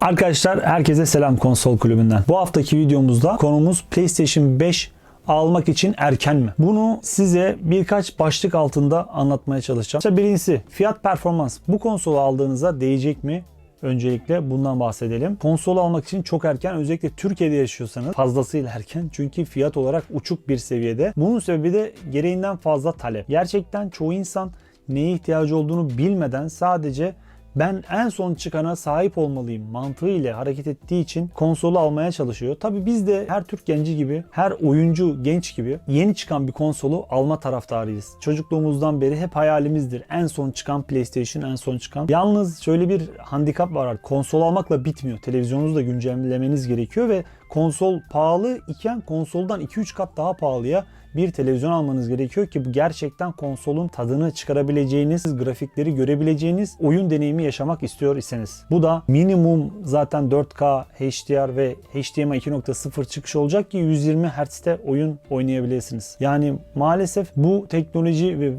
Arkadaşlar herkese selam konsol kulübünden. Bu haftaki videomuzda konumuz PlayStation 5 almak için erken mi? Bunu size birkaç başlık altında anlatmaya çalışacağım. İşte birincisi fiyat performans. Bu konsolu aldığınızda değecek mi? Öncelikle bundan bahsedelim. Konsolu almak için çok erken özellikle Türkiye'de yaşıyorsanız fazlasıyla erken. Çünkü fiyat olarak uçuk bir seviyede. Bunun sebebi de gereğinden fazla talep. Gerçekten çoğu insan neye ihtiyacı olduğunu bilmeden sadece ben en son çıkana sahip olmalıyım mantığıyla hareket ettiği için konsolu almaya çalışıyor. Tabi biz de her Türk genci gibi, her oyuncu genç gibi yeni çıkan bir konsolu alma taraftarıyız. Çocukluğumuzdan beri hep hayalimizdir. En son çıkan PlayStation, en son çıkan. Yalnız şöyle bir handikap var. Konsol almakla bitmiyor. Televizyonunuzu da güncellemeniz gerekiyor ve konsol pahalı iken konsoldan 2-3 kat daha pahalıya bir televizyon almanız gerekiyor ki bu gerçekten konsolun tadını çıkarabileceğiniz, grafikleri görebileceğiniz oyun deneyimi yaşamak istiyor iseniz. Bu da minimum zaten 4K HDR ve HDMI 2.0 çıkış olacak ki 120 Hz'te oyun oynayabilirsiniz. Yani maalesef bu teknoloji ve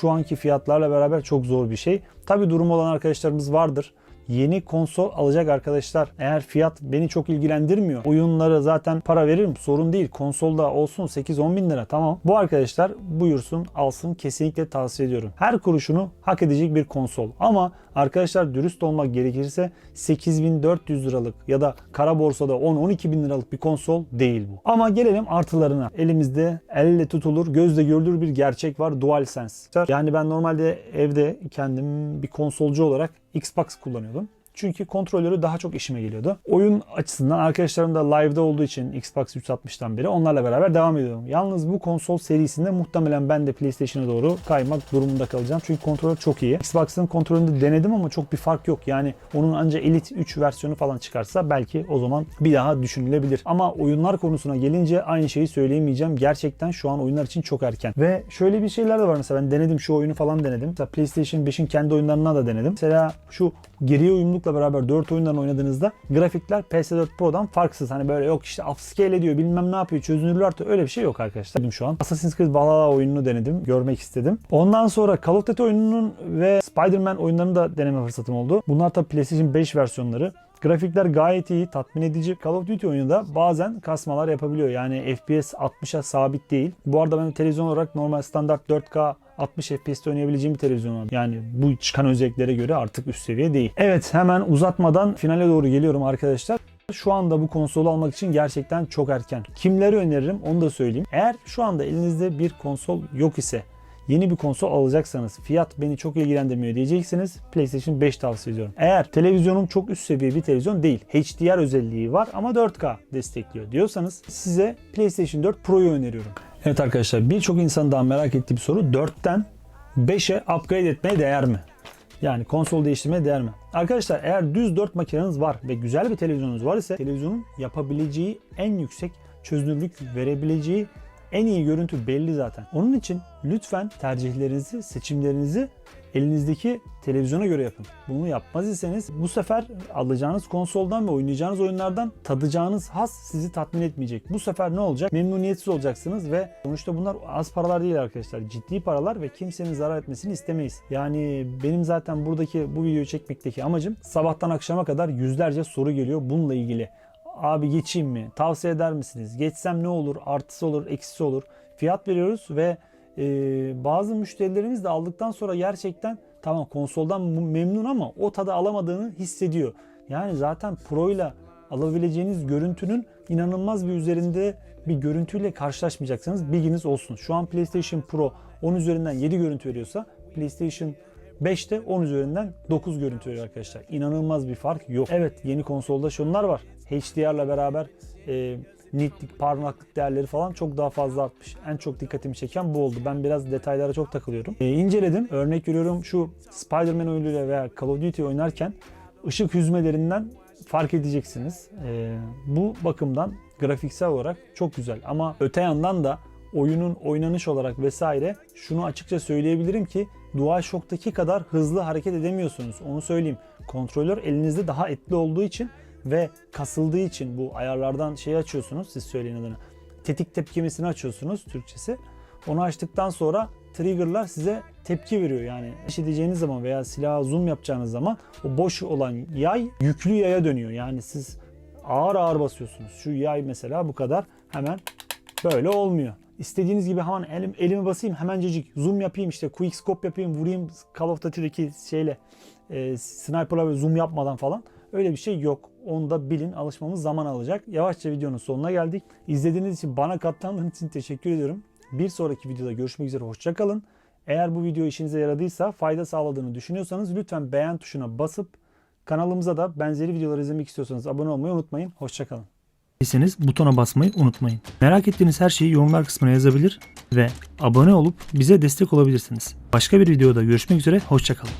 şu anki fiyatlarla beraber çok zor bir şey. Tabi durum olan arkadaşlarımız vardır yeni konsol alacak arkadaşlar. Eğer fiyat beni çok ilgilendirmiyor oyunlara zaten para veririm sorun değil. Konsolda olsun 8-10 bin lira tamam. Bu arkadaşlar buyursun alsın kesinlikle tavsiye ediyorum. Her kuruşunu hak edecek bir konsol. Ama arkadaşlar dürüst olmak gerekirse 8400 liralık ya da kara borsada 10-12 bin liralık bir konsol değil bu. Ama gelelim artılarına. Elimizde elle tutulur gözle görülür bir gerçek var DualSense. Yani ben normalde evde kendim bir konsolcu olarak Xbox kullanıyordum. Çünkü kontrolörü daha çok işime geliyordu. Oyun açısından arkadaşlarım da live'da olduğu için Xbox 360'tan beri onlarla beraber devam ediyorum. Yalnız bu konsol serisinde muhtemelen ben de PlayStation'a doğru kaymak durumunda kalacağım. Çünkü kontrolör çok iyi. Xbox'ın kontrolünü denedim ama çok bir fark yok. Yani onun ancak Elite 3 versiyonu falan çıkarsa belki o zaman bir daha düşünülebilir. Ama oyunlar konusuna gelince aynı şeyi söyleyemeyeceğim. Gerçekten şu an oyunlar için çok erken. Ve şöyle bir şeyler de var mesela ben denedim şu oyunu falan denedim. Mesela PlayStation 5'in kendi oyunlarına da denedim. Mesela şu geriye uyumlulukla beraber 4 oyundan oynadığınızda grafikler PS4 Pro'dan farksız. Hani böyle yok işte upscale ediyor bilmem ne yapıyor çözünürlüğü artıyor öyle bir şey yok arkadaşlar. Dedim şu an. Assassin's Creed Valhalla oyununu denedim. Görmek istedim. Ondan sonra Call of Duty oyununun ve Spider-Man oyunlarını da deneme fırsatım oldu. Bunlar tabii PlayStation 5 versiyonları. Grafikler gayet iyi, tatmin edici. Call of Duty oyununda bazen kasmalar yapabiliyor. Yani FPS 60'a sabit değil. Bu arada ben televizyon olarak normal standart 4K 60 FPS'te oynayabileceğim bir televizyon var. Yani bu çıkan özelliklere göre artık üst seviye değil. Evet hemen uzatmadan finale doğru geliyorum arkadaşlar. Şu anda bu konsolu almak için gerçekten çok erken. Kimleri öneririm onu da söyleyeyim. Eğer şu anda elinizde bir konsol yok ise yeni bir konsol alacaksanız fiyat beni çok ilgilendirmiyor diyeceksiniz PlayStation 5 tavsiye ediyorum. Eğer televizyonum çok üst seviye bir televizyon değil HDR özelliği var ama 4K destekliyor diyorsanız size PlayStation 4 Pro'yu öneriyorum. Evet arkadaşlar birçok insan daha merak ettiği bir soru 4'ten 5'e upgrade etmeye değer mi? Yani konsol değiştirmeye değer mi? Arkadaşlar eğer düz 4 makineniz var ve güzel bir televizyonunuz var ise televizyonun yapabileceği en yüksek çözünürlük verebileceği en iyi görüntü belli zaten. Onun için lütfen tercihlerinizi, seçimlerinizi elinizdeki televizyona göre yapın. Bunu yapmaz iseniz bu sefer alacağınız konsoldan ve oynayacağınız oyunlardan tadacağınız has sizi tatmin etmeyecek. Bu sefer ne olacak? Memnuniyetsiz olacaksınız ve sonuçta bunlar az paralar değil arkadaşlar. Ciddi paralar ve kimsenin zarar etmesini istemeyiz. Yani benim zaten buradaki bu videoyu çekmekteki amacım sabahtan akşama kadar yüzlerce soru geliyor bununla ilgili. Abi geçeyim mi? Tavsiye eder misiniz? Geçsem ne olur? Artısı olur, eksisi olur. Fiyat veriyoruz ve e, bazı müşterilerimiz de aldıktan sonra gerçekten tamam konsoldan memnun ama o tadı alamadığını hissediyor. Yani zaten Pro ile alabileceğiniz görüntünün inanılmaz bir üzerinde bir görüntüyle karşılaşmayacaksınız. Bilginiz olsun. Şu an PlayStation Pro 10 üzerinden 7 görüntü veriyorsa PlayStation 5'te 10 üzerinden 9 görüntü veriyor arkadaşlar. İnanılmaz bir fark yok. Evet yeni konsolda şunlar var. HDR'la beraber e, nitlik, parlaklık değerleri falan çok daha fazla artmış. En çok dikkatimi çeken bu oldu. Ben biraz detaylara çok takılıyorum. E, inceledim. Örnek veriyorum şu Spider-Man oyunuyla veya Call of Duty oynarken ışık hüzmelerinden fark edeceksiniz. E, bu bakımdan grafiksel olarak çok güzel. Ama öte yandan da oyunun oynanış olarak vesaire şunu açıkça söyleyebilirim ki DualShock'taki kadar hızlı hareket edemiyorsunuz. Onu söyleyeyim. Kontrolör elinizde daha etli olduğu için ve kasıldığı için bu ayarlardan şey açıyorsunuz siz söyleyin adını. Tetik tepkimesini açıyorsunuz Türkçesi. Onu açtıktan sonra triggerlar size tepki veriyor. Yani ateş edeceğiniz zaman veya silaha zoom yapacağınız zaman o boş olan yay yüklü yaya dönüyor. Yani siz ağır ağır basıyorsunuz. Şu yay mesela bu kadar hemen böyle olmuyor. İstediğiniz gibi hemen elim, elimi basayım hemencecik zoom yapayım işte quick yapayım vurayım Call of Duty'deki şeyle e, sniper'la zoom yapmadan falan. Öyle bir şey yok. Onu da bilin. Alışmamız zaman alacak. Yavaşça videonun sonuna geldik. İzlediğiniz için bana katlandığınız için teşekkür ediyorum. Bir sonraki videoda görüşmek üzere. Hoşçakalın. Eğer bu video işinize yaradıysa, fayda sağladığını düşünüyorsanız lütfen beğen tuşuna basıp kanalımıza da benzeri videolar izlemek istiyorsanız abone olmayı unutmayın. Hoşçakalın. değilseniz butona basmayı unutmayın. Merak ettiğiniz her şeyi yorumlar kısmına yazabilir ve abone olup bize destek olabilirsiniz. Başka bir videoda görüşmek üzere, hoşçakalın.